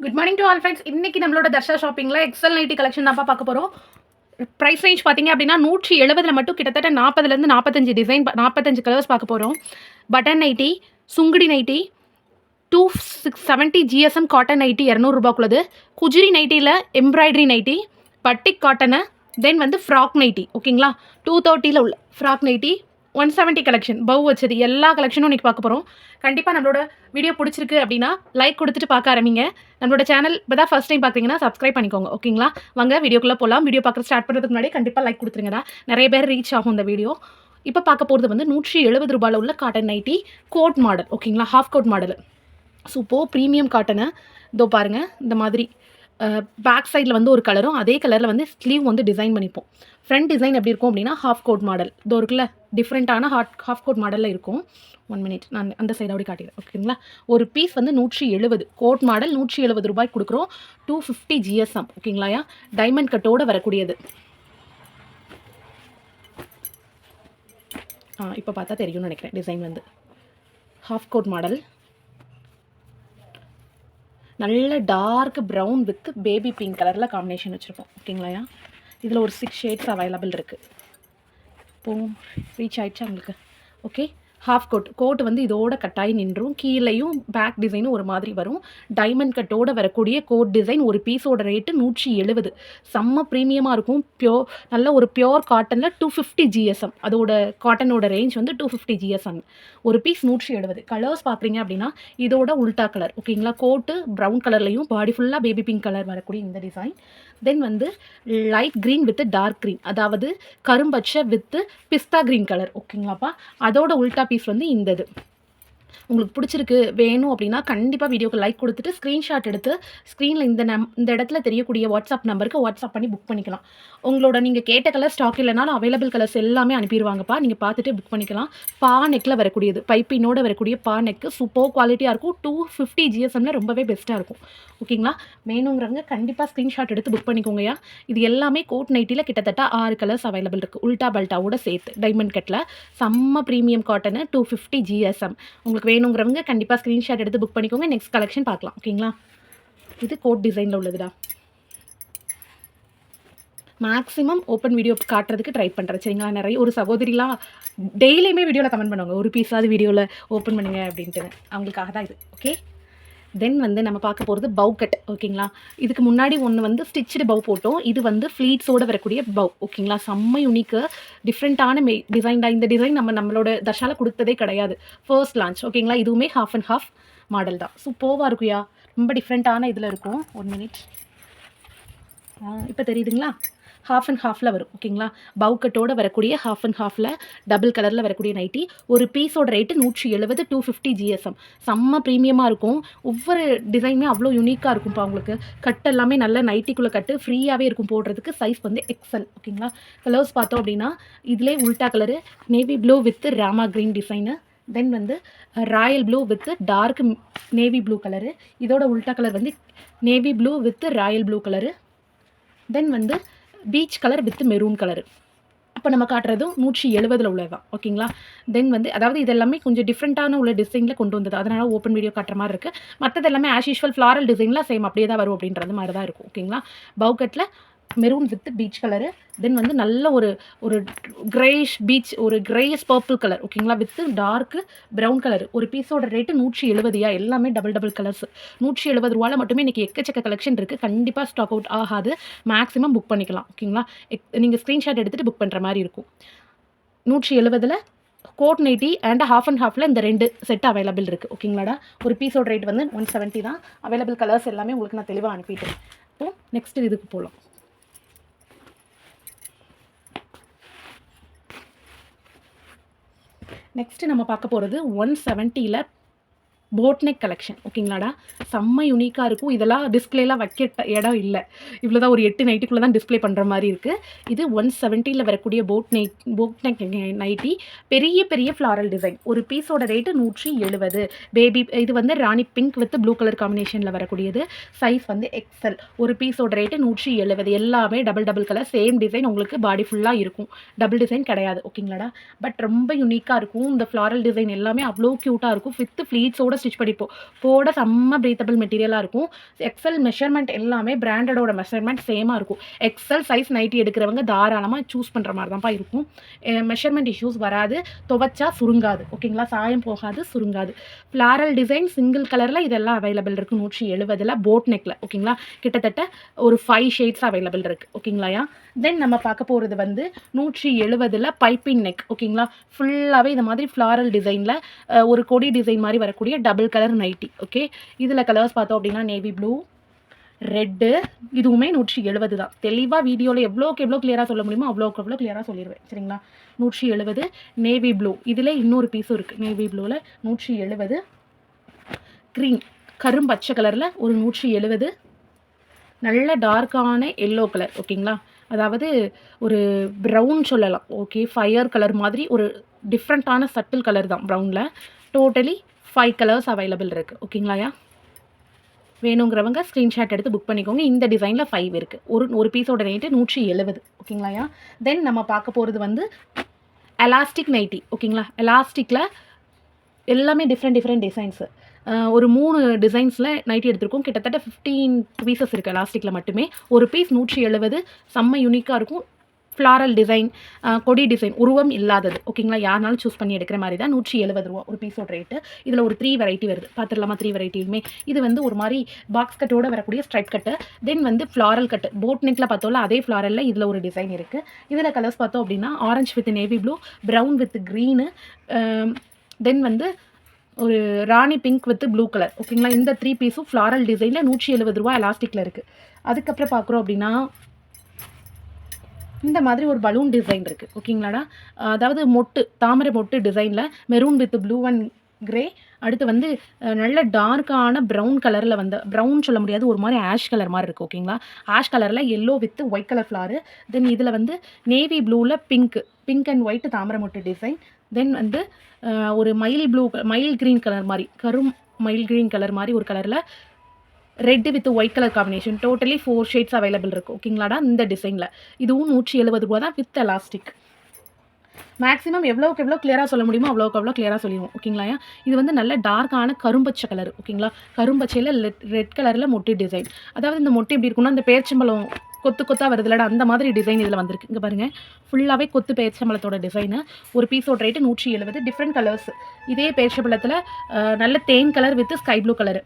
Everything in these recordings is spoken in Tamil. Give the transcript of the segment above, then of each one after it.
Good morning to all friends இன்னைக்கு நம்மளோட தர்ஷா ஷாப்பிங்கில் எக்ஸல் நைட்டி கலெக்ஷன் தான் பார்க்க போகிறோம் ப்ரைஸ் ரேஞ்ச் பார்த்தீங்க அப்படின்னா நூற்றி எழுபதில் மட்டும் கிட்டத்தட்ட நாற்பதுலேருந்து நாற்பத்தஞ்சு டிசைன் நாற்பத்தஞ்சு கலர்ஸ் பார்க்க போகிறோம் button nightie Sungudi nightie two six seventy GSM cotton nightie இரநூறுபாக்குள்ளது. குஜிரி நைட்டியில் embroidery nightie batik cotton then வந்து ஃப்ராக் நைட்டி ஓகேங்களா டூ தேர்ட்டியில் உள்ள frock nightie one seventy collection bow வச்சது. எல்லா கலெக்ஷனும் இன்றைக்கி பார்க்க போகிறோம் கண்டிப்பாக நம்மளோட வீடியோ பிடிச்சிருக்கு அப்படின்னா லைக் கொடுத்துட்டு பார்க்க ஆரம்பிங்க. நம்மளோட சேனல் இப்போ தான் ஃபஸ்ட் டைம் பார்க்குறீங்கன்னா சப்ஸ்கிரைப் பண்ணிக்கோங்க. ஓகேங்களா வாங்க வீடியோக்குள்ளே போகலாம் வீடியோ பார்க்குற ஸ்டார்ட் பண்ணுறதுக்கு முன்னாடி கண்டிப்பாக லைக் கொடுத்துருங்கடா. நிறைய பேர் ரீச் ஆகும் இந்த வீடியோ இப்போ பார்க்க போகிறது வந்து நூற்றி எழுபது ரூபாயில் உள்ள காட்டன் நைட்டி கோட் மாடல் ஓகேங்களா ஹாஃப் கோட் மாடல் சூப்போ ப்ரீமியம் காட்டனு இதோ பாருங்கள் இந்த மாதிரி பேக் சைடில் வந்து ஒரு கலரும் அதே கலரில் வந்து ஸ்லீவ் வந்து டிசைன் பண்ணிப்போம். ஃப்ரண்ட் டிசைன் எப்படி இருக்கும் அப்படின்னா ஹாஃப் கோட் மாடல் இதோ இருக்குல்ல டிஃப்ரெண்ட்டான ஹாட் ஹாஃப் கோட் மாடலில் இருக்கும். ஒன் மினிட் நான் அந்த சைடு அப்படி காட்டிடுறேன். ஓகேங்களா ஒரு பீஸ் வந்து நூற்றி எழுபது. கோட் மாடல் நூற்றி எழுபது ரூபாய் கொடுக்குறோம். டூ ஃபிஃப்டி ஜிஎஸ்எம் ஓகேங்களாயா டைமண்ட் கட்டோடு வரக்கூடியது. ஆ இப்போ பார்த்தா தெரியும்னு நினைக்கிறேன் டிசைன் வந்து. ஹாஃப் கோட் மாடல் நல்ல dark brown with baby pink கலரில் காம்பினேஷன் வச்சுருக்கோம். ஓகேங்களாயா இதில் ஒரு சிக்ஸ் ஷேட்ஸ் அவைலபிள் இருக்குது இப்போது ரீச் ஆகிடுச்சா உங்களுக்கு? ஓகே ஹாஃப் கோட் கோட் வந்து இதோட கட்டாயி நின்றும். கீழேயும் பேக் டிசைனும் ஒரு மாதிரி வரும். டைமண்ட் கட்டோட வரக்கூடிய கோட் டிசைன் ஒரு பீஸோட ரேட்டு நூற்றி எழுபது செம்ம ப்ரீமியமாக இருக்கும். பியோர் நல்ல ஒரு பியோர் காட்டனில் டூ ஃபிஃப்டி ஜிஎஸ்எம் அதோட காட்டனோட ரேஞ்ச் வந்து டூ ஃபிஃப்டி ஜிஎஸ்எம் ஒரு பீஸ் நூற்றி எழுபது கலர்ஸ் பார்க்குறீங்க அப்படின்னா இதோட உல்டா கலர் ஓகேங்களா கோட்டு ப்ரௌன் கலர்லையும் பாடி ஃபுல்லாக பேபி பிங்க் கலர் வரக்கூடிய இந்த டிசைன் தென் வந்து light green with dark green அதாவது கரும்பச்சை வித் பிஸ்தா க்ரீன் கலர் ஓகேங்களாப்பா அதோட உல்டா பீஸ் வந்து இந்த இது. உங்களுக்கு பிடிச்சிருக்கு வேணும் அப்படின்னா கண்டிப்பாக வீடியோக்கு லைக் கொடுத்துட்டு ஸ்க்ரீன்ஷாட் எடுத்து ஸ்க்ரீனில் இந்த நம் இந்த இடத்துல தெரியக்கூடிய வாட்ஸ்அப் நம்பருக்கு வாட்ஸ்அப் பண்ணி புக் பண்ணிக்கலாம். உங்களோட நீங்கள் கேட்ட கலர் ஸ்டாக் இல்லைனாலும் அவைலபிள் கலர்ஸ் எல்லாமே அனுப்பிடுவாங்கப்பா. நீங்கள் பார்த்துட்டு புக் பண்ணிக்கலாம். பா நெக்கில் வரக்கூடியது பைப்பினோட வரக்கூடிய பா நெக்கு சூப்பர் குவாலிட்டியாக இருக்கும். டூ ஃபிஃப்டி ஜிஎஸ்எம்ல ரொம்பவே பெஸ்ட்டாக இருக்கும். ஓகேங்களா வேணுங்கிறவங்க கண்டிப்பாக ஸ்க்ரீன்ஷாட் எடுத்து புக் பண்ணிக்கோங்கயா இது எல்லாமே கோட் நைட்டியில் கிட்டத்தட்ட ஆறு கலர்ஸ் அவைலபிள் இருக்குது உல்டா பல்ட்டாவோட சேர்த்து டைமண்ட் கட்டில் செம்ம premium cotton two fifty GSM உங்களுக்கு வேணுங்கிறவங்க கண்டிப்பாக ஸ்க்ரீன்ஷாட் எடுத்து புக் பண்ணிக்கோங்க. நெக்ஸ்ட் கலெக்ஷன் பார்க்கலாம். ஓகேங்களா இது கோட் டிசைனில் உள்ளதுடா. மேக்ஸிமம் ஓப்பன் வீடியோ காட்டுறதுக்கு ட்ரை பண்ணுறேன் சரிங்களா? நிறைய ஒரு சகோதரிலாம் டெய்லியுமே வீடியோவில் கமெண்ட் பண்ணுவாங்க. ஒரு பீஸாவது வீடியோவில் ஓப்பன் பண்ணுங்க அப்படின்ட்டு. அவங்களுக்காக தான் இது. ஓகே தென் வந்து நம்ம பார்க்க போகிறது பவு கட் ஓகேங்களா இதுக்கு முன்னாடி ஒன்று வந்து ஸ்டிச்சுடு பவு போட்டோம். இது வந்து ஃப்ளீட்ஸோடு வரக்கூடிய பவு ஓகேங்களா செம்ம யூனிக்கு டிஃப்ரெண்ட்டான மெ டிசைன் தான். இந்த டிசைன் நம்ம நம்மளோட தர்ஷாவில் கொடுத்ததே கிடையாது. ஃபர்ஸ்ட் லான்ச் ஓகேங்களா இதுவுமே ஹாஃப் அண்ட் ஹாஃப் மாடல் தான். சூப்பர்வாக இருக்குயா ரொம்ப டிஃப்ரெண்ட்டான இதில் இருக்கும். ஒன் மினிட் இப்போ தெரியுதுங்களா? ஹாஃப் அண்ட் ஹாஃபில் வரும் ஓகேங்களா? பவுக்கட்டோட வரக்கூடிய ஹாஃப் அண்ட் ஹாஃபில் டபுள் கலரில் வரக்கூடிய நைட்டி ஒரு பீஸோட ரேட்டு நூற்றி எழுபது டூ ஃபிஃப்டி ஜிஎஸ்எம் செம்ம ப்ரீமியமாக இருக்கும். ஒவ்வொரு டிசைனுமே அவ்வளோ யூனிக்காக இருக்கும்ப்பா உங்களுக்கு. கட் எல்லாமே நல்ல நைட்டிக்குள்ளே கட்டு ஃப்ரீயாகவே இருக்கும் போடுறதுக்கு சைஸ் வந்து எக்ஸல் ஓகேங்களா? கலர்ஸ் பார்த்தோம் அப்படின்னா இதிலே உல்டா colour navy blue with Rama green design then வந்து royal blue with dark navy blue colour இதோட உல்டா கலர் வந்து navy blue with royal blue colour then வந்து peach colour with maroon colour அப்போ நம்ம காட்டுறதும் நூற்றி எழுபதில் உள்ளது தான் ஓகேங்களா? தென் வந்து அதாவது இது எல்லாமே கொஞ்சம் டிஃப்ரெண்ட்டான உள்ள டிசைனில் கொண்டு வந்தது. அதனால் ஓப்பன் வீடியோ காட்டுற மாதிரி இருக்குது மற்றது எல்லாமே ஆஸ் யூஷுவல் ஃப்ளாரல் டிசைனில் சேம் அப்படியே தான் வரும் அப்படின்றது மாதிரி தான் இருக்கும் ஓகேங்களா? பவுக்கட்டில் maroon with peach colour then வந்து நல்ல ஒரு ஒரு கிரேஷ் பீச் ஒரு கிரேஸ் பர்பிள் கலர் ஓகேங்களா வித் டார்க்கு ப்ரௌன் கலர் ஒரு பீஸோட ரேட்டு நூற்றி எழுபதியா? எல்லாமே டபுள் டபுள் கலர்ஸ் நூற்றி எழுபது ரூபாயில் மட்டுமே இன்றைக்கி எக்கச்சக்க கலெக்ஷன் இருக்குது கண்டிப்பாக ஸ்டாக் அவுட் ஆகாது. மேக்ஸிமம் புக் பண்ணிக்கலாம் ஓகேங்களா எக் நீங்கள் ஸ்க்ரீன்ஷாட் எடுத்துகிட்டு புக் பண்ணுற மாதிரி இருக்கும். நூற்றி எழுபதில் coat nightie and half and ஹாஃபில் இந்த ரெண்டு செட் அவைலபிள் இருக்குது ஓகேங்களாடா ஒரு பீஸோட ரேட் வந்து ஒன் செவன்ட்டி தான். அவைலபிள் கலர்ஸ் எல்லாமே உங்களுக்கு நான் தெளிவாக அனுப்பிட்டேன். இப்போது நெக்ஸ்ட் இதுக்கு போகலாம் நெக்ஸ்ட்டு நம்ம பார்க்க போகிறது ஒன் செவன்ட்டியில் போட்நெக் கலெக்ஷன் ஓகேங்களாடா செம்ம யூனிக்காக இருக்கும். இதெல்லாம் டிஸ்பிளேலாம் வைக்க இடம் இல்லை. இவ்வளோ தான் ஒரு எட்டு நைட்டுக்குள்ளே தான் டிஸ்ப்ளே பண்ணுற மாதிரி இருக்குது இது ஒன் செவன்ட்டியில் வரக்கூடிய போட் நைட் போட்நெக் நைட்டி பெரிய பெரிய ஃப்ளாரல் டிசைன் ஒரு பீஸோட ரேட்டு நூற்றி எழுபது பேபி இது வந்து ராணி பிங்க் வித் ப்ளூ கலர் காம்பினேஷனில் வரக்கூடியது. சைஸ் வந்து எக்ஸல் ஒரு பீஸோட ரேட்டு நூற்றி எழுபது எல்லாமே double double colour same design உங்களுக்கு பாடி ஃபுல்லாக இருக்கும். டபுள் டிசைன் கிடையாது ஓகேங்களாடா பட் ரொம்ப யூனிக்காக இருக்கும். இந்த ஃப்ளாரல் டிசைன் எல்லாமே அவ்வளோ க்யூட்டாக இருக்கும். ஃபித்து ஃப்ளீட்ஸோட ஸ்டிச் படிப்போம். போட செம்ம ப்ரீத்தபிள் மெட்டீரியலாக இருக்கும். எக்ஸல் மெஷர்மெண்ட் எல்லாமே பிராண்டடோட மெஷர்மெண்ட் சேமாக இருக்கும். எக்ஸல் சைஸ் நைட்டி எடுக்கிறவங்க தாராளமாக சூஸ் பண்ணுற மாதிரி தான்ப்பா இருக்கும் மெஷர்மெண்ட் இஷ்யூஸ் வராது. துவைச்சா சுருங்காது. ஓகேங்களா சாயம் போகாது சுருங்காது. ஃப்ளாரல் டிசைன் சிங்கிள் கலரில் இதெல்லாம் அவைலபிள் இருக்குது நூற்றி எழுபதில் போட் நெக்கில் ஓகேங்களா கிட்டத்தட்ட ஒரு ஃபைவ் ஷேட்ஸ் அவைலபிள் இருக்குது ஓகேங்களாயா தென் நம்ம பார்க்க போகிறது வந்து நூற்றி எழுபதில் பைப்பிங் நெக் ஓகேங்களா ஃபுல்லாகவே இந்த மாதிரி ஃப்ளாரல் டிசைனில் ஒரு கொடி டிசைன் மாதிரி வரக்கூடிய டபுள் கலர் நைட்டி ஓகே இதில் கலர்ஸ் பார்த்தோம் அப்படின்னா நேவி ப்ளூ ரெட்டு இதுவுமே நூற்றி எழுபது தான். தெளிவாக வீடியோவில் எவ்வளோக்கு எவ்வளோ கிளியராக சொல்ல முடியுமோ அவ்வளோக்கு எவ்வளோ கிளியராக சொல்லிடுவேன் சரிங்களா? நூற்றி எழுபது நேவி ப்ளூ இதில் இன்னொரு பீஸும் இருக்குது நேவி ப்ளூவில் நூற்றி எழுபது க்ரீன் கரும் பச்சை கலரில் ஒரு நூற்றி எழுபது நல்ல டார்க்கான எல்லோ கலர் ஓகேங்களா அதாவது ஒரு ப்ரௌன் சொல்லலாம். ஓகே ஃபயர் கலர் மாதிரி ஒரு டிஃப்ரெண்ட்டான சட்டில் கலர் தான் ப்ரௌனில் டோட்டலி ஃபைவ் கலர்ஸ் அவைலபிள் இருக்குது ஓகேங்களாயா வேணுங்கிறவங்க ஸ்க்ரீன்ஷாட் எடுத்து புக் பண்ணிக்கோங்க. இந்த டிசைனில் ஃபைவ் இருக்குது ஒரு ஒரு பீஸோட ரேட்டு நூற்றி எழுபது ஓகேங்களாயா தென் நம்ம பார்க்க போகிறது வந்து எலாஸ்டிக் நைட்டி ஓகேங்களா எலாஸ்டிக்கில் எல்லாமே டிஃப்ரெண்ட் டிஃப்ரெண்ட் டிசைன்ஸு ஒரு மூணு டிசைன்ஸில் நைட்டி எடுத்திருக்கோம். கிட்டத்தட்ட ஃபிஃப்டீன் பீசஸ் இருக்குது எலாஸ்டிக்கில் மட்டுமே. ஒரு பீஸ் நூற்றி எழுபது செம்ம யூனிக்காக இருக்கும். ஃப்ளாரல் டிசைன் கொடி டிசைன் உருவம் இல்லாதது. ஓகேங்களா யாருனாலும் சூஸ் பண்ணி எடுக்கிற மாதிரி தான் நூற்றி எழுபது ரூபா ஒரு பீஸோட ரேட்டு இதில் ஒரு த்ரீ வெரைட்டி வருது. பார்த்துடலாமா த்ரீ வெரைட்டியுமே இது வந்து ஒரு மாதிரி பாக்ஸ் கட்டோட வரக்கூடிய ஸ்ட்ரைட் கட்டு தென் வந்து ஃப்ளாரல் கட்டு போட் நெக்கில் பார்த்தோம்ல அதே ஃப்ளாரலில் இதில் ஒரு டிசைன் இருக்குது இதில் கலர்ஸ் பார்த்தோம் அப்படின்னா orange with navy blue brown with green then வந்து ஒரு ராணி பிங்க் வித் ப்ளூ கலர் ஓகேங்களா இந்த த்ரீ பீஸும் ஃப்ளாரல் டிசைனில் நூற்றி எழுபது ரூபா எலாஸ்டிக்கில் இருக்குது அதுக்கப்புறம் பார்க்குறோம் அப்படின்னா இந்த மாதிரி ஒரு பலூன் டிசைன் இருக்குது ஓகேங்களாடா அதாவது மொட்டு தாமரை மொட்டு டிசைனில் maroon with blue and grey அடுத்து வந்து நல்ல டார்க்கான ப்ரௌன் கலரில் வந்து ப்ரௌன் சொல்ல முடியாது ஒரு மாதிரி ஆஷ் கலர் மாதிரி இருக்குது ஓகேங்களா ஆஷ் கலரில் yellow with white colour flower then இதில் வந்து நேவி ப்ளூவில் பிங்க் பிங்க் அண்ட் ஒயிட் தாமரை மொட்டு டிசைன் தென் வந்து ஒரு மயில் ப்ளூ மயில் க்ரீன் கலர் மாதிரி கரும் மயில் க்ரீன் கலர் மாதிரி ஒரு கலரில் red with white colour combination totally four shades available இருக்குது ஓகேங்களாடா இந்த டிசைனில் இதுவும் நூற்றி எழுபது ரூபா தான் வித் எலாஸ்டிக் மேக்ஸிமம் எவ்வளோக்கு எவ்வளோ கிளியராக சொல்ல முடியுமோ அவ்வளோக்கு அவ்வளோ கிளியராக சொல்லிடுவோம். ஓகேங்களா இது வந்து நல்ல டார்க்கான கரும்பச்சை கலர் ஓகேங்களா கரும்பச்சையில் ரெட் கலரில் மொட்டி டிசைன் அதாவது இந்த மொட்டி எப்படி இருக்குன்னா அந்த பேர்ச்சம்பழம் கொத்து கொத்தாக வருதுலடா அந்த மாதிரி டிசைன் இதில் வந்திருக்கு. இங்கே பாருங்கள் ஃபுல்லாகவே கொத்து பேர்ச்சம்பழத்தோட டிசைனு ஒரு பீஸோட ரேட்டு நூற்றி எழுபது டிஃப்ரெண்ட் கலர்ஸ் இதே பேர்ச்சம்பழத்தில் நல்ல தேன் colour with sky blue colour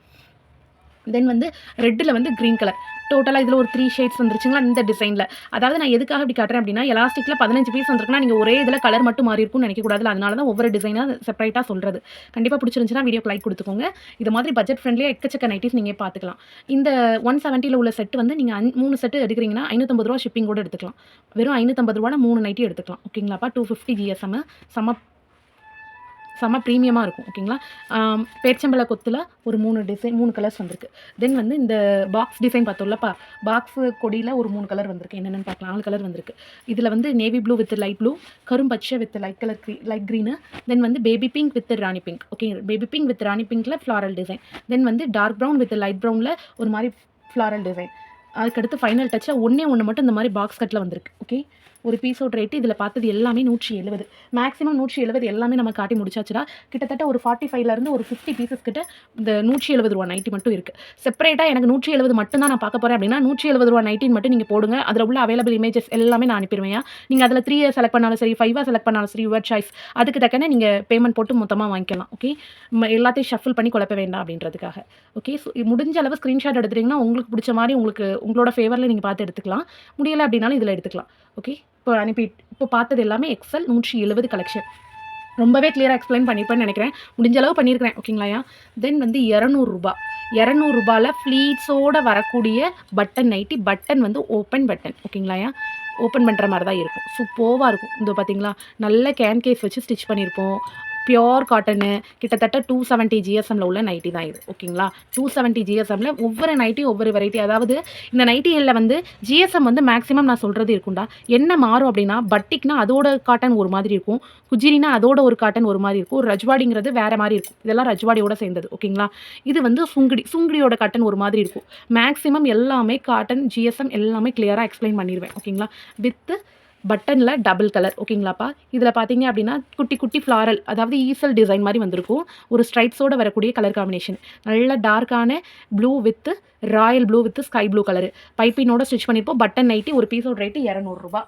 then வந்து ரெட்டில் வந்து க்ரீன் கலர் டோட்டலாக இதில் ஒரு த்ரீ ஷேட்ஸ் வந்துருச்சுங்களா இந்த டிசைனில் அதாவது நான் எதுக்காக இப்படி காட்டுறேன் அப்படின்னா எலாஸ்டிக்கில் பதினஞ்சு பீஸ் வந்துருக்குன்னா நீங்கள் ஒரே இதில் கலர் மட்டும் மாறி இருக்கும்னு நினைக்கக்கூடாது அதனால தான் ஒவ்வொரு டிசைனாக செப்பரேட்டாக சொல்கிறது கண்டிப்பாக பிடிச்சிருந்துச்சுன்னா வீடியோக்கு லைக் கொடுத்துக்கோங்க. இது மாதிரி பட்ஜெட் ஃப்ரெண்ட்லியாக எக்கச்சக்க நைட்டிஸ் நீங்கள் பார்த்துக்கலாம் இந்த ஒன் செவன்ட்டியில் உள்ள செட் வந்து நீங்கள் மூணு செட்டு எடுக்கிறீங்கன்னா ஐநூற்றம்பது ரூபா ஷிப்பிங் கூட எடுத்துக்கலாம். வெறும் ஐநூற்றம்பது ரூபான மூணு நைட்டி எடுத்துக்கலாம். ஓகேங்களாப்பா டூ ஃபிஃப்டி ஜிஎஸ்எம் செம்ம செம்ம ப்ரீமியமாக இருக்கும் ஓகேங்களா ஆம், கொத்தில் ஒரு மூணு டிசைன் மூணு கலர்ஸ் வந்திருக்கு. தென் வந்து இந்த பாக்ஸ் டிசைன் பார்த்தோம்லப்பா பாக்ஸ் கொடியில் ஒரு மூணு கலர் வந்திருக்கு. என்னென்னு பார்க்கலாம். நாலு கலர் வந்திருக்கு. இதில் வந்து navy blue with light blue கரும்பச்சை with light colour க்ரீ light green then வந்து baby pink with rani pink okay baby pink with rani பிங்க்கில் ஃப்ளாரல் டிசைன் தென் வந்து டார்க் ப்ரௌன் வித் லைட் ப்ரௌனில் ஒரு மாதிரி ஃப்ளாரல் டிசைன் அதுக்கடுத்து ஃபைனல் டச்சில் ஒன்றே ஒன்று மட்டும் இந்த மாதிரி பாக்ஸ் கட்டில் வந்திருக்கு ஓகே ஒரு பீஸோட ரேட்டு இதில் பார்த்தது எல்லாமே நூற்றி எழுபது மேக்ஸிமம் நூற்றி எழுபது எல்லாமே நம்ம காட்டி முடிச்சாச்சுடா. கிட்டத்தட்ட ஒரு ஃபார்ட்டி ஃபைவ்லேருந்து ஒரு ஃபிஃப்டி பீசஸ் கிட்ட இந்த நூற்றி எழுபது ரூபா நைட்டி மட்டும் இருக்குது செப்பரேட்டாக எனக்கு நூற்றி எழுபது மட்டும் தான் நான் பார்க்க போகிறேன் அப்படின்னா நூற்றி எழுபது ரூபா நைட்டின் மட்டும் நீங்கள் போடுங்க. அதில் உள்ள அவைலபிள் இமேஜஸ் எல்லாமே நான் அனுப்பிடுவேன். நீங்கள் அதில் த்ரீ செலக்ட் பண்ணாலும் சரி ஃபைவாக செலக்ட் பண்ணாலும் சரி யுவர் சாய்ஸ் அதுக்கு தக்கன நீங்கள் பேமெண்ட் போட்டு மொத்தமாக வாங்கிக்கலாம் ஓகே எல்லாத்தையும் ஷஃபில் பண்ணி குழப்ப வேண்டாம் அப்படின்றதுக்காக ஓகே ஸோ முடிஞ்ச அளவு ஸ்க்ரீன்ஷாட் எடுத்துட்டிங்கன்னா உங்களுக்கு பிடிச்ச மாதிரி உங்களுக்கு உங்களோட ஃபேவரில் நீங்கள் பார்த்து எடுத்துக்கலாம். முடியலை அப்படின்னாலும் இதில் எடுத்துக்கலாம் ஓகே இப்போ அனுப்பி இப்போ பார்த்தது எல்லாமே எக்ஸல் நூற்றி எழுபது கலெக்ஷன் ரொம்பவே கிளியராக எக்ஸ்பிளைன் பண்ணியிருப்பேன்னு நினைக்கிறேன். முடிஞ்ச அளவு பண்ணியிருக்கிறேன் ஓகேங்களாயா தென் வந்து இரநூறுபா இரநூறுபாவில் ஃப்ளீட்ஸோடு வரக்கூடிய பட்டன் நைட்டி பட்டன் வந்து ஓப்பன் பட்டன் ஓகேங்களாயா ஓப்பன் பண்ணுற மாதிரி தான் இருக்கும். சூப்பர்வாக இருக்கும். இந்த பார்த்தீங்களா நல்ல கேன் கேஸ் வச்சு ஸ்டிச் பண்ணியிருப்போம் பியோர் காட்டனு கிட்டத்தட்ட டூ செவன்ட்டி ஜிஎஸ்எம்ல உள்ள நைட்டி தான் இது. ஓகேங்களா டூ செவன்ட்டி ஜிஎஸ்எம்ல ஒவ்வொரு நைட்டியும் ஒவ்வொரு வெரைட்டி அதாவது இந்த நைட்டிகளில் வந்து ஜிஎஸ்எம் வந்து மேக்ஸிமம் நான் சொல்கிறது இருக்கும்டா. என்ன மாறும் அப்படின்னா பட்டிக்னா அதோட காட்டன் ஒரு மாதிரி இருக்கும். குஜிரினா அதோட ஒரு காட்டன் ஒரு மாதிரி இருக்கும். ரஜ்வாடிங்கிறது வேற மாதிரி இருக்கும். இதெல்லாம் ரஜ்வாடியோட சேர்ந்தது. ஓகேங்களா இது வந்து சுங்குடி சுங்குடியோட காட்டன் ஒரு மாதிரி இருக்கும். மேக்ஸிமம் எல்லாமே காட்டன் ஜிஎஸ்எம் எல்லாமே கிளியராக எக்ஸ்பிளைன் பண்ணிடுவேன் ஓகேங்களா வித்து பட்டனில் டபுள் கலர். ஓகேங்களாப்பா? இதில் பார்த்தீங்க அப்படின்னா குட்டி குட்டி ஃப்ளாரல் அதாவது ஈசல் டிசைன் மாதிரி வந்திருக்கும். ஒரு ஸ்ட்ரைப்ஸோடு வரக்கூடிய கலர் காம்பினேஷன். நல்ல டார்க்கான blue with royal blue with sky blue colour. பைப்பினோட stitch பண்ணியிருப்போம் பட்டன் நைட்டி ஒரு பீஸோட ரேட்டு இரநூறுபா.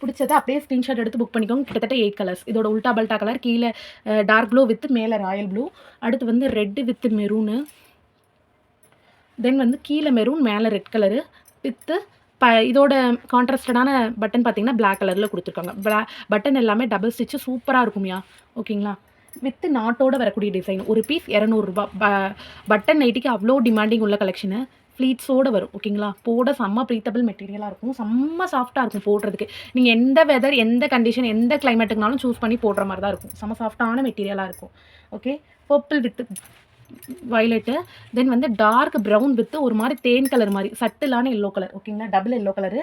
பிடிச்சதை அப்படியே ஸ்க்ரீன்ஷாட் எடுத்து புக் பண்ணிக்கோங்க. கிட்டத்தட்ட எயிட் கலர்ஸ் இதோட உல்டா பல்டா கலர் கீழே டார்க் ப்ளூ வித் மேலே ராயல் ப்ளூ அடுத்து வந்து ரெட்டு வித் மெரூனு தென் வந்து கீழே மெரூன் மேலே ரெட் கலரு வித்து ப இதோட கான்ட்ராஸ்டடான பட்டன் பார்த்தீங்கன்னா பிளாக் கலரில் கொடுத்துருக்காங்க. பிளா பட்டன் எல்லாமே டபுள் ஸ்டிச்சு சூப்பராக இருக்கும்யா. ஓகேங்களா? வித்து நாட்டோட வரக்கூடிய டிசைன் ஒரு பீஸ் இரநூறுபா. ப பட்டன் நைட்டிக்கு அவ்வளோ டிமாண்டிங் உள்ள கலெக்ஷனு ஃப்ளீட்ஸோடு வரும். ஓகேங்களா? போட செம்ம ப்ரீத்தபிள் மெட்டீரியலாக இருக்கும். செம்ம சாஃப்ட்டாக இருக்கும் போடுறதுக்கு. நீங்கள் எந்த வெதர் எந்த கண்டிஷன் எந்த கிளைமேட்டுக்குனாலும் சூஸ் பண்ணி போடுற மாதிரி தான் இருக்கும். செம்ம சாஃப்ட்டான மெட்டீரியலாக இருக்கும். Okay purple with violet then வந்து டார்க் ப்ரௌன் வித்து ஒரு மாதிரி தேன் கலர் மாதிரி சட்டிலான எல்லோ கலர் ஓகேங்களா டபுள் எல்லோ கலரு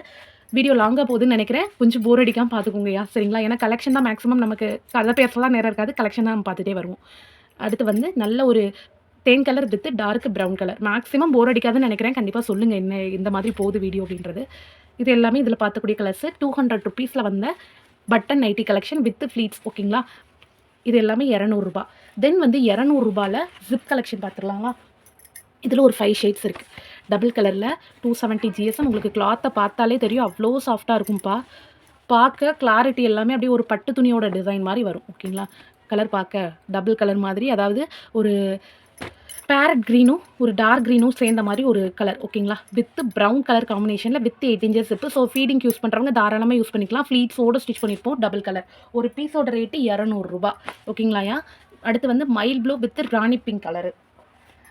வீடியோ லாங்காக போகுதுன்னு நினைக்கிறேன். கொஞ்சம் போர் அடிக்காமல் பார்த்துக்கோங்கய்யா சரிங்களா? ஏன்னா கலெக்ஷன் தான் மேக்ஸிமம் நமக்கு கதை பேசலாம் நேரம் இருக்காது கலெக்ஷன் தான் நம்ம பார்த்துட்டே வருவோம். அடுத்து வந்து நல்ல ஒரு தேன் colour with dark brown colour maximum bore அடிக்காதுன்னு நினைக்கிறேன். கண்டிப்பாக சொல்லுங்கள் என்ன இந்த மாதிரி போகுது வீடியோ அப்படின்றது. இது எல்லாமே இதில் பார்க்கக்கூடிய கலர்ஸ் டூ ஹண்ட்ரட் ருபீஸில் வந்த button nightie collection with pleats ஓகேங்களா இது எல்லாமே இரநூறுபா. தென் வந்து இரநூறுபாவில் ஜிப் கலெக்ஷன் பார்த்துடலாங்களா இதில் ஒரு ஃபைவ் ஷேட்ஸ் இருக்குது டபுள் கலரில் டூ செவன்ட்டி ஜிஎஸ்எம் உங்களுக்கு கிளாத்தை பார்த்தாலே தெரியும். அவ்வளோ சாஃப்டாக இருக்கும்ப்பா பார்க்க கிளாரிட்டி எல்லாமே அப்படியே ஒரு பட்டு துணியோட டிசைன் மாதிரி வரும். ஓகேங்களா கலர் பார்க்க டபுள் கலர் மாதிரி. அதாவது ஒரு பேரட் க்ரீனும் ஒரு டார்க் க்ரீனும் சேர்ந்த மாதிரி ஒரு கலர் ஓகேங்களா வித் ப்ரௌன் கலர் காம்பினேஷனில் வித் எயிட் இன்ச்சஸ் இப்போ ஸோ ஃபீடிங் யூஸ் பண்ணுறவங்க தாராளமாக யூஸ் பண்ணிக்கலாம். ஃப்ளீட்ஸோடு ஸ்டிச் பண்ணியிருப்போம் டபுள் கலர் ஒரு பீஸோட ரேட்டு இரநூறுபா ஓகேங்களாயா அடுத்து வந்து மைல் blue with Rani pink colour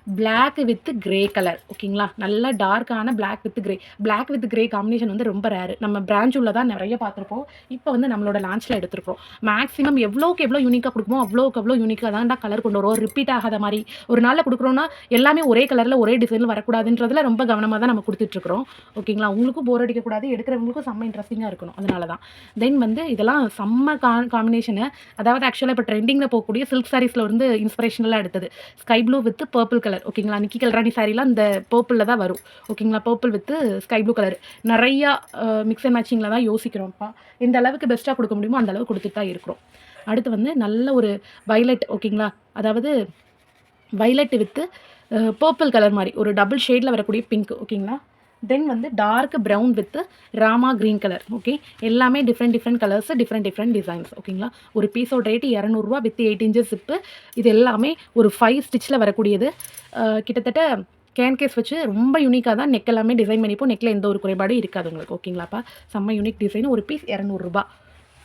black with grey colour ஓகேங்களா நல்லா டார்க்கான black with grey black with grey combination வந்து ரொம்ப ரேரு நம்ம பிரான்ச் உள்ள தான் நிறைய பார்த்துருப்போம். இப்போ வந்து நம்மளோட லான்ச்சில் எடுத்துருக்கோம் மேக்ஸிமம் எவ்வளோக்கு எவ்வளோ யூனிக்காக கொடுக்குமோ அவ்வளோக்கு எவ்வளோ யூனிக்காக தான்டா கலர் கொண்டு வரும் ரிப்பீட் ஆகாத மாதிரி. ஒரு நாளில் கொடுக்குறோன்னா எல்லாமே ஒரே கலரில் ஒரே டிசைனில் வரக்கூடாதுன்றதுல ரொம்ப கவனமாக தான் நம்ம கொடுத்துட்ருக்குறோம் ஓகேங்களா உங்களுக்கும் போர் அடிக்கக்கூடாது. எடுக்கிறவங்களுக்கும் செம்ம இன்ட்ரெஸ்டிங்காக இருக்கணும். அதனால தான். தென் வந்து இதெல்லாம் செம்ம கா காம்பினேஷனு அதாவது ஆக்சுவலாக இப்போ ட்ரெண்டிங்கில் போகக்கூடிய சில்க் சாரீஸில் வந்து இன்ஸ்பிரேஷனலாக எடுத்தது. Sky blue with purple colour ஓகேங்களா நிக்கி கல்ராணி சாரீலாம் இந்த பர்பிளில் தான் வரும். ஓகேங்களா purple with sky blue colour நிறையா மிக்ஸ் அண்ட் மேட்சிங்கில் தான் யோசிக்கிறோம்ப்பா. எந்த அளவுக்கு பெஸ்ட்டாக கொடுக்க முடியுமோ அந்த அளவுக்கு கொடுத்துட்டு தான் இருக்கிறோம். அடுத்து வந்து நல்ல ஒரு வைலட் ஓகேங்களா அதாவது வைலட் வித்து பர்பிள் கலர் மாதிரி. ஒரு டபுள் ஷேடில் வரக்கூடிய பிங்க் ஓகேங்களா தென் வந்து dark brown with Rama green colour okay எல்லாமே different different colours different different designs ஓகேங்களா ஒரு பீஸோட ரேட்டு இரநூறுவா வித் எயிட் இன்ச்சஸ் சிப்பு இது எல்லாமே ஒரு ஃபைவ் ஸ்டிச்சில் வரக்கூடியது. கிட்டத்தட்ட கேன் கேஸ் வச்சு ரொம்ப யூனிக்காக தான் நெக் எல்லாமே டிசைன் பண்ணிப்போம். நெக்கில் எந்த ஒரு குறைபாடும் இருக்காது உங்களுக்கு ஓகேங்களாப்பா செம்ம யூனிக் டிசைன் ஒரு பீஸ் இரநூறுபா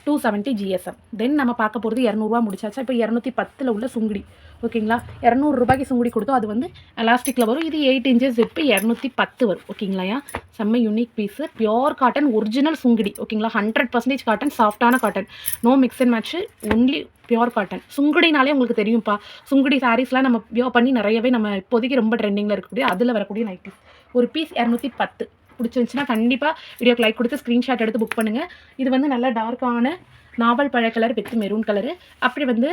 டூ செவன்ட்டி ஜிஎஸ்எம் தென் நம்ம பார்க்க போகிறது இரநூறுவா முடிச்சாச்சா? இப்போ இரநூத்தி பத்தில் உள்ள சுங்குடி. ஓகேங்களா? இரநூறுபாய்க்கு சுங்குடி கொடுத்தோம். அது வந்து எலாஸ்டிக்கில் வரும். இது எயிட் இன்ச்சஸ் இப்போ இரநூத்தி பத்து வரும். ஓகேங்களாயா செம்ம unique piece pure cotton original Sungudi. ஓகேங்களா ஹண்ட்ரட் பர்சன்டேஜ் காட்டன் சாஃப்டான cotton no mix and match only pure cotton சுங்குடினாலே உங்களுக்கு தெரியும்ப்பா. சுங்குடி சாரீஸ்லாம் நம்ம வியோ பண்ணி நிறையவே நம்ம இப்போதைக்கு ரொம்ப ட்ரெண்டிங்கில் இருக்கக்கூடிய அதில் வரக்கூடிய நைட்டிஸ் ஒரு பீஸ் இரநூத்தி பத்து. பிடிச்சிருந்துச்சுன்னா கண்டிப்பாக வீடியோக்கு லைக் கொடுத்து ஸ்க்ரீன்ஷாட் எடுத்து புக் பண்ணுங்கள் இது வந்து நல்ல டார்க்கான நாவல் பழ கலர் வித் மெரூன் கலரு அப்படி வந்து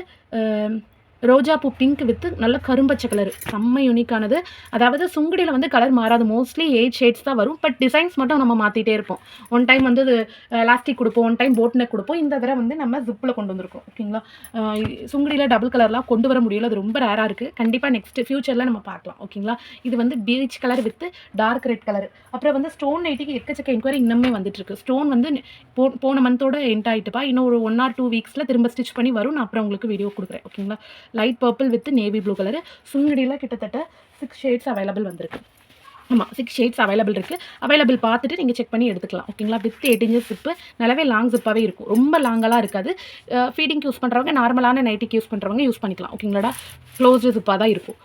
ரோஜா பூ பிங்க் வித்து நல்ல கரும்பச்சை கலர் செம்ம யூனிக்கானது அதாவது சுங்குடியில் வந்து கலர் மாறாது. மோஸ்ட்லி எயிட் ஷேட்ஸ் தான் வரும். பட் டிசைன்ஸ் மட்டும் நம்ம மாற்றிட்டே இருப்போம். ஒன் டைம் வந்து எலாஸ்டிக் கொடுப்போம். ஒன் டைம் போட் நெக் கொடுப்போம். இந்த தடவை வந்து நம்ம ஜிப்பில் கொண்டு வந்திருக்கோம். ஓகேங்களா சுங்குடியில் டபுள் கலர்லாம் கொண்டு வர முடியல. அது ரொம்ப ரேராக இருக்குது கண்டிப்பாக நெக்ஸ்ட் ஃபியூச்சரில் நம்ம பார்க்கலாம். ஓகேங்களா இது வந்து peach colour with dark red colour அப்புறம் வந்து ஸ்டோன் நைட்டிக்கு எக்கச்சக்க என்கொயரி இன்னுமே வந்துட்டுருக்கு ஸ்டோன் வந்து போ போன மந்தோட எண்ட் ஆகிட்டுப்பா இன்னும் ஒரு ஒன் ஆர் டூ வீக்ஸில் திரும்ப ஸ்டிச் பண்ணி வரும். நான் அப்புறம் உங்களுக்கு வீடியோ கொடுக்குறேன். ஓகேங்களா light purple with navy blue colour சுங்குடியில் கிட்டத்தட்ட சிக்ஸ் ஷேட்ஸ் அவைலபிள் வந்திருக்கு. ஆமாம் சிக்ஸ் ஷேட்ஸ் அவைலபிள் இருக்குது அவைலபிள் பார்த்துட்டு நீங்கள் செக் பண்ணி எடுத்துக்கலாம். ஓகேங்களா வித் எயிட் இன்ச்சஸ் ஜிப்பு நல்லாவே லாங் ஜிப்பாகவே இருக்கும். ரொம்ப லாங்கெல்லாம் இருக்காது. ஃபீடிங் யூஸ் பண்ணுறவங்க நார்மலான நைட்டிக்கு யூஸ் பண்ணுறவங்க யூஸ் பண்ணிக்கலாம். ஓகேங்களா க்ளோஸ்டு ஜிப்பாக தான் இருக்கும்.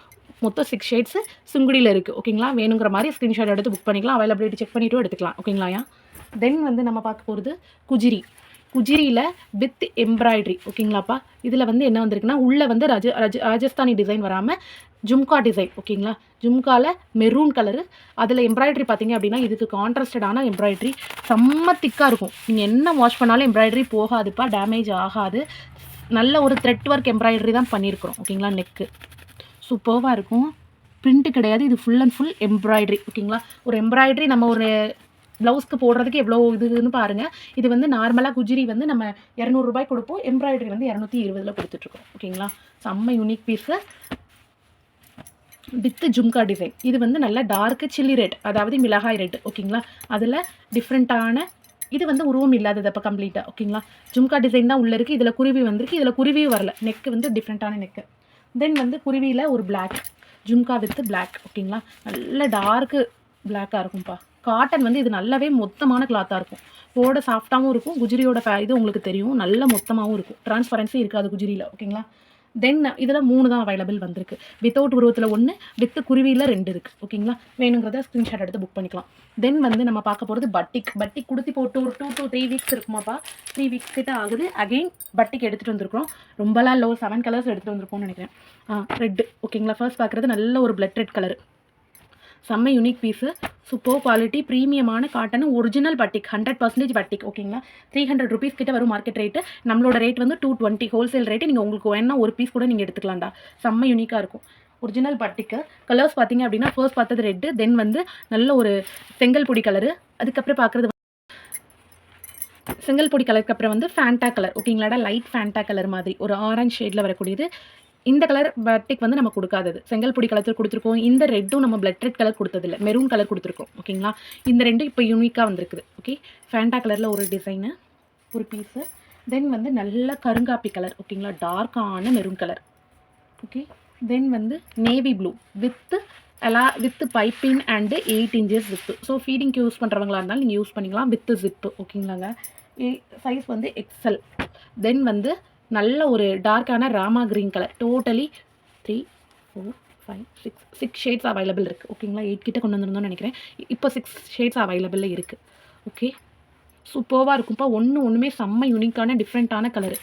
மொத்தம் சிக்ஸ் ஷேட்ஸு சுங்குடியில் இருக்குது ஓகேங்களா வேணுங்கிற மாதிரி ஸ்க்ரீன்ஷாட் எடுத்து புக் பண்ணிக்கலாம். அவைலபிலிட்டி செக் பண்ணிவிட்டு எடுத்துக்கலாம். ஓகேங்களாயா தென் வந்து நம்ம பார்க்க போகிறது குஜிரி. குஜிரியில் வித் எம்ப்ராய்டரி ஓகேங்களாப்பா? இதில் வந்து என்ன வந்திருக்குன்னா உள்ளே வந்து ரஜ ரஜ ராஜஸ்தானி டிசைன் வராமல் ஜும்கா டிசைன் ஓகேங்களா? ஜும்காவில் மெரூன் கலரு அதில் எம்ப்ராய்டரி பார்த்தீங்க அப்படின்னா இதுக்கு கான்ட்ராஸ்டடான எம்ப்ராய்டரி. செம்ம திக்காக இருக்கும். நீங்கள் என்ன வாஷ் பண்ணாலும் எம்ப்ராய்டரி போகாதுப்பா டேமேஜ் ஆகாது. நல்ல ஒரு த்ரெட் ஒர்க் எம்ப்ராய்டரி தான் பண்ணியிருக்கிறோம் ஓகேங்களா நெக்கு சூப்பர்வாக இருக்கும். பிரிண்ட்டு கிடையாது இது ஃபுல் அண்ட் ஃபுல் எம்ப்ராய்டரி ஓகேங்களா? ஒரு எம்ப்ராய்டரி நம்ம ஒரு ப்ளவுஸ்க்கு போடுறதுக்கு எவ்வளோ இதுன்னு பாருங்கள் இது வந்து நார்மலாக குஜிரி வந்து நம்ம இரநூறுபாய் கொடுப்போம். எம்ப்ராய்டரி வந்து இரநூத்தி இருபதில் கொடுத்துட்ருக்கோம். ஓகேங்களா செம்ம unique piece with jhumka design இது வந்து நல்ல டார்க்கு சில்லி ரெட் அதாவது மிளகாய் ரெட் ஓகேங்களா அதில் டிஃப்ரெண்ட்டான இது வந்து உருவம் இல்லாதது அப்போ கம்ப்ளீட்டாக ஓகேங்களா ஜும்கா டிசைன் தான் உள்ளே இருக்குது இதில் குருவி வந்திருக்கு. இதில் குருவியும் வரல. நெக்கு வந்து டிஃப்ரெண்ட்டான நெக்கு தென் வந்து குருவியில் ஒரு பிளாக் ஜும்கா வித்து பிளாக் ஓகேங்களா நல்ல டார்க்கு பிளாக்காக இருக்கும்ப்பா காட்டன் வந்து இது நல்லாவே மொத்தமான கிளாத்தாக இருக்கும். போட சாஃப்டாகவும் இருக்கும். குஜிரியோட இது உங்களுக்கு தெரியும். நல்ல மொத்தமாகவும் இருக்கும். டிரான்ஸ்பரன்சி இருக்காது குஜிரியில் ஓகேங்களா தென் இதில் மூணு தான் அவைலபிள் வந்திருக்கு. வித்தவுட் உருவத்தில் ஒன்று வித் குருவியில் ரெண்டு இருக்குது ஓகேங்களா வேணுங்கிறத ஸ்க்ரீன்ஷாட் எடுத்து புக் பண்ணிக்கலாம். தென் வந்து நம்ம பார்க்க போகிறது பட்டிக் பட்டிக் கொடுத்து போட்டு ஒரு டூ டூ த்ரீ வீக்ஸ் இருக்குமாப்பா? த்ரீ வீக்ஸ் கிட்ட ஆகுது. அகைன் பட்டிக் எடுத்துகிட்டு வந்திருக்கிறோம். ரொம்பலாம் லோ செவன் கலர்ஸ் எடுத்துகிட்டு வந்திருக்கோம்னு நினைக்கிறேன். ரெட் ஓகேங்களா ஃபர்ஸ்ட் பார்க்குறது நல்ல ஒரு பிளட் ரெட் கலர் செம்ம unique piece super quality ப்ரீமியமான cotton original batik hundred percentage batik ஓகேங்களா த்ரீ ஹண்ட்ரட் ருபீஸ் கிட்ட வரும் மார்க்கெட் ரேட்டு நம்மளோட ரேட் வந்து டூ டுவெண்ட்டி ஹோல்சேல் ரேட்டு நீங்கள் உங்களுக்கு வேணா ஒரு பீஸ் கூட நீங்கள் எடுத்துக்கலாம்டா. செம்ம யூனிக்காக இருக்கும். ஒரிஜினல் பட்டிக்கு கலர்ஸ் பார்த்தீங்க அப்படின்னா ஃபர்ஸ்ட் பார்த்தது ரெட்டு தென் வந்து நல்ல ஒரு செங்கல் பொடி கலரு அதுக்கப்புறம் பார்க்குறது செங்கல் பொடி கலருக்கு அப்புறம் வந்து ஃபேண்டா கலர் ஓகேங்களாடா லைட் ஃபேண்டா கலர் மாதிரி. ஒரு ஆரஞ்ச் ஷேடில் வரக்கூடியது. இந்த கலர் பட்டிக் வந்து நம்ம கொடுக்காதது. செங்கல் பொடி கலத்தில் கொடுத்துருக்கோம். இந்த ரெட்டும் நம்ம பிளட் ரெட் கலர் கொடுத்ததில்ல. மெரூன் கலர் கொடுத்துருக்கோம். ஓகேங்களா இந்த ரெண்டும் இப்போ யூனிக்காக வந்திருக்குது. ஓகே ஃபேண்டா கலரில் ஒரு டிசைனு ஒரு பீஸு தென் வந்து நல்ல கருங்காப்பி கலர் ஓகேங்களா டார்க்கான மெரூன் கலர் ஓகே தென் வந்து நேவி ப்ளூ வித்து எல்லா with piping and eight inches with so ஃபீடிங்க்கு use பண்ணுறவங்களா இருந்தாலும் நீங்கள் யூஸ் பண்ணிக்கலாம் வித்து ஜிப்பு ஓகேங்களாங்க சைஸ் வந்து எக்ஸல் தென் வந்து நல்ல ஒரு டார்க்கான Rama green colour totally three four five six six shades available இருக்குது ஓகேங்களா எயிட் கிட்ட கொண்டு வந்திருந்தோம்னு நினைக்கிறேன். இப்போ சிக்ஸ் ஷேட்ஸ் அவைலபிளில் இருக்குது ஓகே சூப்பர்வாக இருக்கும்ப்பா ஒன்று ஒன்றுமே செம்ம யூனிக்கான டிஃப்ரெண்ட்டான கலரு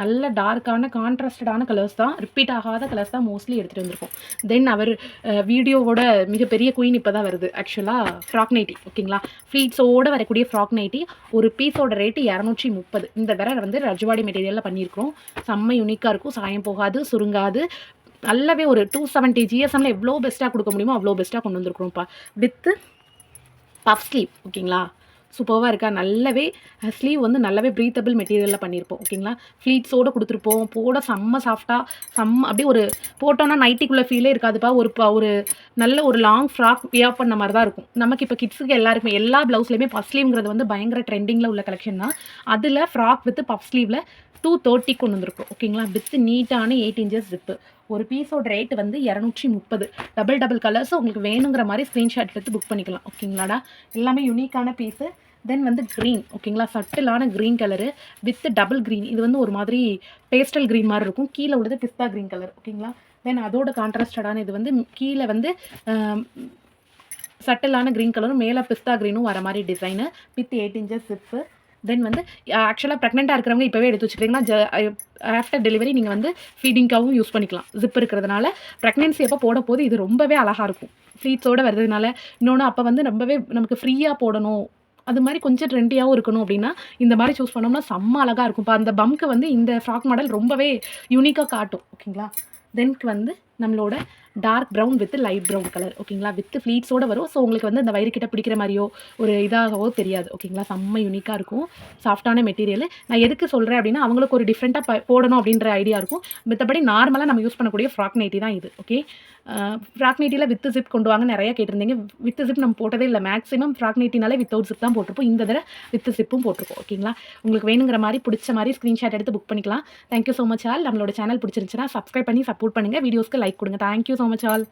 நல்ல டார்க்கான கான்ட்ராஸ்டடான கலர்ஸ் தான் ரிப்பீட் ஆகாத கலர்ஸ் தான் மோஸ்ட்லி எடுத்துகிட்டு வந்திருக்கோம். தென் அவர் வீடியோவோட மிகப்பெரிய குயின் இப்போ தான் வருது ஆக்சுவலாக ஃப்ராக் நைட்டி ஓகேங்களா ஃப்ளீட்ஸோடு வரக்கூடிய ஃப்ராக் நைட்டி ஒரு பீஸோட ரேட்டு இரநூற்றி முப்பது இந்த விர வந்து ரஜ்வாடி மெட்டீரியலில் பண்ணியிருக்கிறோம். செம்ம யூனிக்காக இருக்கும் சாயம் போகாது சுருங்காது. நல்லாவே ஒரு டூ செவன்ட்டி ஜிஎஸ்எம்ல எவ்வளோ பெஸ்ட்டாக கொடுக்க முடியுமோ அவ்வளோ பெஸ்ட்டாக கொண்டு வந்திருக்கிறோம்ப்பா. வித்து பஃப் ஸ்லீவ் ஓகேங்களா சூப்பராக இருக்கா? நல்லாவே ஸ்லீவ் வந்து நல்லாவே ப்ரீத்தபிள் மெட்டீரியலில் பண்ணியிருப்போம் ஓகேங்களா ஃப்ளீட்ஸோடு கொடுத்துருப்போம். போட செம்ம சாஃப்டாக செம்ம அப்படியே ஒரு போட்டோன்னா நைட்டிக்குள்ளே ஃபீலே இருக்காதுப்பா. ஒரு ப- ஒரு நல்ல ஒரு லாங் ஃப்ராக் வியா பண்ண மாதிரி தான் இருக்கும். நமக்கு இப்போ கிட்ஸுக்கு எல்லாருக்குமே எல்லா ப்ளவுஸ்லையுமே பஃப் ஸ்லீவ்ங்கிறது வந்து பயங்கர ட்ரெண்டிங்கில் உள்ள கலெக்ஷன் தான். அதில் ஃப்ராக் வித் பஃப் ஸ்லீவில் டூ தேர்ட்டி கொண்டு வந்திருக்கும். ஓகேங்களா வித் நீட்டான எயிட் இன்ச்சஸ் ஜிப்பு ஒரு பீஸோட ரேட் வந்து இரநூற்றி முப்பது. டபுள் டபுள் கலர்ஸ் உங்களுக்கு வேணுங்கிற மாதிரி ஸ்க்ரீன்ஷாட் எடுத்து புக் பண்ணிக்கலாம். ஓகேங்களாடா எல்லாமே யூனிக்கான பீஸு தென் வந்து க்ரீன் ஓகேங்களா சட்டிலான green colour with double green இது வந்து ஒரு மாதிரி பேஸ்டல் க்ரீன் மாதிரி இருக்கும். கீழே உள்ளது பிஸ்தா க்ரீன் கலர் ஓகேங்களா தென் அதோட கான்ட்ராஸ்டடான இது வந்து கீழே வந்து சட்டிலான க்ரீன் கலரும் மேலே பிஸ்தா க்ரீனும் வர மாதிரி design with eight inches zip then வந்து ஆக்சுவலாக ப்ரெக்னெண்ட்டாக இருக்கிறவங்க இப்போவே எடுத்து வச்சுக்கிட்டிங்கன்னா ஆஃப்டர் டெலிவரி நீங்கள் வந்து ஃபீடிங்காகவும் யூஸ் பண்ணிக்கலாம். ஜிப் இருக்கிறதுனால ப்ரெக்னென்சி அப்போ போட போது இது ரொம்பவே அழகாக இருக்கும். ஃப்ளீட்ஸோடு வர்றதுனால. இன்னொன்று அப்போ வந்து ரொம்பவே நமக்கு ஃப்ரீயாக போடணும். அது மாதிரி கொஞ்சம் ட்ரெண்டியாகவும் இருக்கணும் அப்படின்னா இந்த மாதிரி சூஸ் பண்ணோம்னா செம்ம அழகாக இருக்கும். இப்போ அந்த பம்க்கு வந்து இந்த ஃப்ராக் மாடல் ரொம்பவே யூனிக்காக காட்டும். ஓகேங்களா தென்க்கு வந்து நம்மளோட dark brown with light brown colour ஓகேங்களா வித் ஃப்ளீட்ஸோட வரும். ஸோ உங்களுக்கு வந்து இந்த வயிறு கிட்ட பிடிக்கிற மாதிரியோ ஒரு இதாகவோ தெரியாது ஓகேங்களா செம்ம யூனிக்காக இருக்கும். சாஃப்டான மெட்டீரியல் நான் எதுக்கு சொல்கிறேன் அப்படின்னா அவங்களுக்கு ஒரு டிஃப்ரெண்ட்டாக போடணும் அப்படின்ற ஐடியா இருக்கும். மற்றபடி நார்மலாக நம்ம யூஸ் பண்ணக்கூடிய ஃப்ராக் நைட்டி தான் இது ஓகே ஃப்ராக் நைட்டியில் வித் ஜிப் கொண்டு வாங்க நிறையா கேட்டிருந்தீங்க. வித் ஜிப் நம்ம போட்டதே இல்லை. மேக்ஸிமம் ஃப்ராக் நைட்டினாலே வித்தவுட் ஜிப் தான் போட்டிருப்போம். இந்த தடவை வித் ஜிப்பும் போட்டிருப்போம் ஓகேங்களா உங்களுக்கு வேணுங்கிற மாதிரி பிடிச்ச மாதிரி ஸ்க்ரீன்ஷாட் எடுத்து புக் பண்ணிக்கலாம். Thank you so much all நம்மளோட சேனல் பிடிச்சிருந்துச்சுன்னா சப்ஸ்கிரைப் பண்ணி சப்போர்ட் பண்ணுங்கள் வீடியோஸ்க்கு லைக் கொடுங்க. Thank you so much all